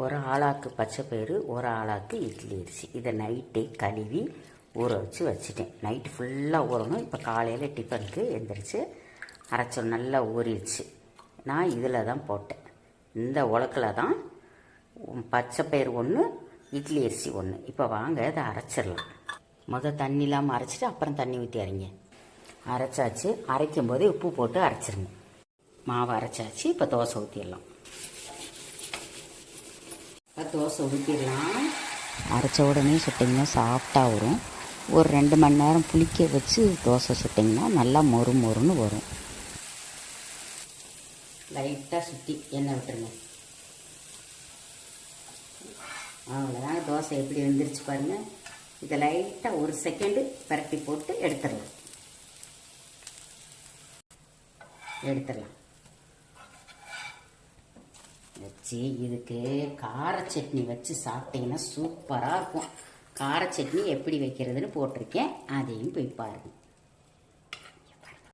ஒரு ஆளாக்கு பச்சை பயிறு ஒரு ஆளாக்கு இட்லி அரிசி. இதை நைட்டே கழுவி ஊற வச்சு வச்சுட்டேன். நைட்டு ஃபுல்லாக ஊறணும். இப்போ காலையில் டிஃபனுக்கு எந்திரிச்சு அரைச்சோம் நல்லா ஊறிடுச்சு. நான் இதில் தான் போட்டேன். இந்த உலக்கில் தான் பச்சை பயிறு ஒன்று இட்லி அரிசி ஒன்று இப்போ வாங்க இதை அரைச்சிடலாம். மொதல் தண்ணி இல்லாமல் அரைச்சிட்டு அப்புறம் தண்ணி ஊற்றி அரைங்க. அரைச்சாச்சு. அரைக்கும் போதே உப்பு போட்டு அரைச்சிருங்க. மாவு அரைச்சாச்சு. இப்போ தோசை ஊற்றிடலாம் தோசை ஊற்றிடலாம் அரைச்ச உடனே சுட்டிங்கன்னா சாஃப்டாக வரும். ஒரு ரெண்டு மணி நேரம் புளிக்க வச்சு தோசை சுட்டிங்கன்னா நல்லா மொறு மொறுன்னு வரும். லைட்டாக சுற்றி எண்ணெய் விட்டுருங்க. அவ்வளோதாங்க தோசை எப்படி வெந்துருச்சு பாருங்க. இதை லைட்டாக ஒரு செகண்டு பரட்டி போட்டு எடுத்துடலாம். எடுத்துடலாம். வச்சு இதுக்கு கார சட்னி வச்சு சாப்பிட்டீங்கன்னா சூப்பராக இருக்கும். கார சட்னி எப்படி வைக்கிறதுன்னு போட்டிருக்கேன். அதையும் போய் பாருங்கள்